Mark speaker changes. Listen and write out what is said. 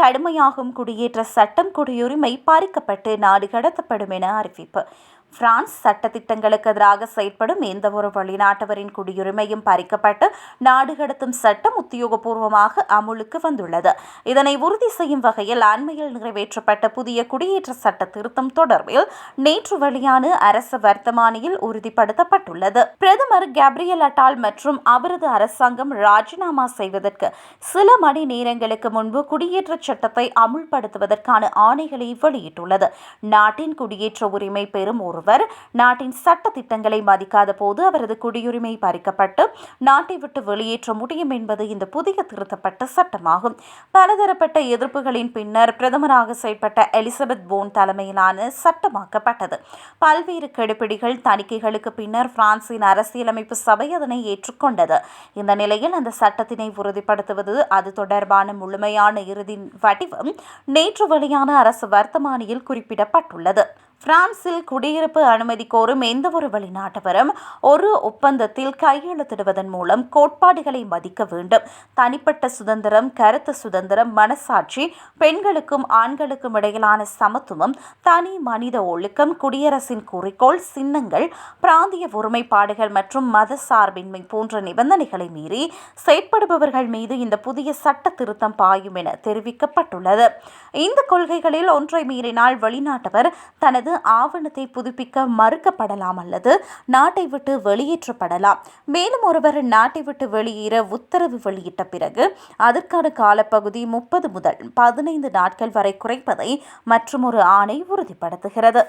Speaker 1: கடுமையாகும் குடியேற்ற சட்டம் குடியுரிமை பறிக்கப்பட்டு நாடு கடத்தப்படும் என அறிவிப்பு. பிரான்ஸ் சட்டத்திட்டங்களுக்கு எதிராக செயற்படும் எந்தவொரு வெளிநாட்டவரின் குடியுரிமையும் பறிக்கப்பட்டு நாடு கடத்தும் சட்டம் உத்தியோகபூர்வமாக அமுலுக்கு வந்துள்ளது. இதனை உறுதி செய்யும் வகையில் அண்மையில் நிறைவேற்றப்பட்ட புதிய குடியேற்ற சட்ட திருத்தம் தொடர்பில் நேற்று வெளியான அரசு வர்த்தமானியில் உறுதிப்படுத்தப்பட்டுள்ளது. பிரதமர் கேப்ரியல் அட்டால் மற்றும் அவரது அரசாங்கம் ராஜினாமா செய்வதற்கு சில மணி நேரங்களுக்கு முன்பு குடியேற்ற சட்டத்தை அமுல்படுத்துவதற்கான ஆணைகளை வெளியிட்டுள்ளது. நாட்டின் குடியேற்ற உரிமை பெறும் ஒரு ஒருவர் நாட்டின் சட்ட திட்டங்களை மதிக்காத போது அவரது குடியுரிமை பறிக்கப்பட்டு நாட்டை விட்டு வெளியேற்ற முடியும் என்பது இந்த புதிய திருத்தப்பட்ட சட்டமாகும். பலதரப்பட்ட எதிர்ப்புகளின் பின்னர் பிரதமராக செயல்பட்ட எலிசபெத் போன் தலைமையிலான சட்டமாக்கப்பட்டது. பல்வேறு கெடுபிடிகள் தணிக்கைகளுக்கு பின்னர் பிரான்சின் அரசியலமைப்பு சபை அதனை ஏற்றுக்கொண்டது. இந்த நிலையில் அந்த சட்டத்தினை உறுதிப்படுத்துவது அது தொடர்பான முழுமையான இறுதி வடிவம் நேற்று வெளியான அரசு வர்த்தமானியில் குறிப்பிடப்பட்டுள்ளது. பிரான்சில் குடியிருப்பு அனுமதி கோரும் எந்தவொரு வெளிநாட்டவரும் ஒரு ஒப்பந்தத்தில் கையெழுத்திடுவதன் மூலம் கோட்பாடுகளை மதிக்க வேண்டும். தனிப்பட்ட சுதந்திரம் கருத்து சுதந்திரம் மனசாட்சி பெண்களுக்கும் ஆண்களுக்கும் இடையிலான சமத்துவம் தனி மனித ஒழுக்கம் குடியரசின் குறிக்கோள் சின்னங்கள் பிராந்திய ஒருமைப்பாடுகள் மற்றும் மத சார்பின்மை போன்ற நிபந்தனைகளை மீறி செயற்படுபவர்கள் மீது இந்த புதிய சட்ட திருத்தம் பாயும் என தெரிவிக்கப்பட்டுள்ளது. இந்த கொள்கைகளில் ஒன்றை மீறினால் வெளிநாட்டவர் தனது ஆவணத்தை புதுப்பிக்க மறுக்கப்படலாம் அல்லது நாட்டை விட்டு வெளியேற்றப்படலாம். மேலும் ஒருவர் நாட்டை விட்டு வெளியேற உத்தரவு வெளியிட்ட பிறகு அதற்கான காலப்பகுதி முப்பது முதல் பதினைந்து நாட்கள் வரை குறைப்பதை மற்றும் ஒரு ஆணை உறுதிப்படுத்துகிறது.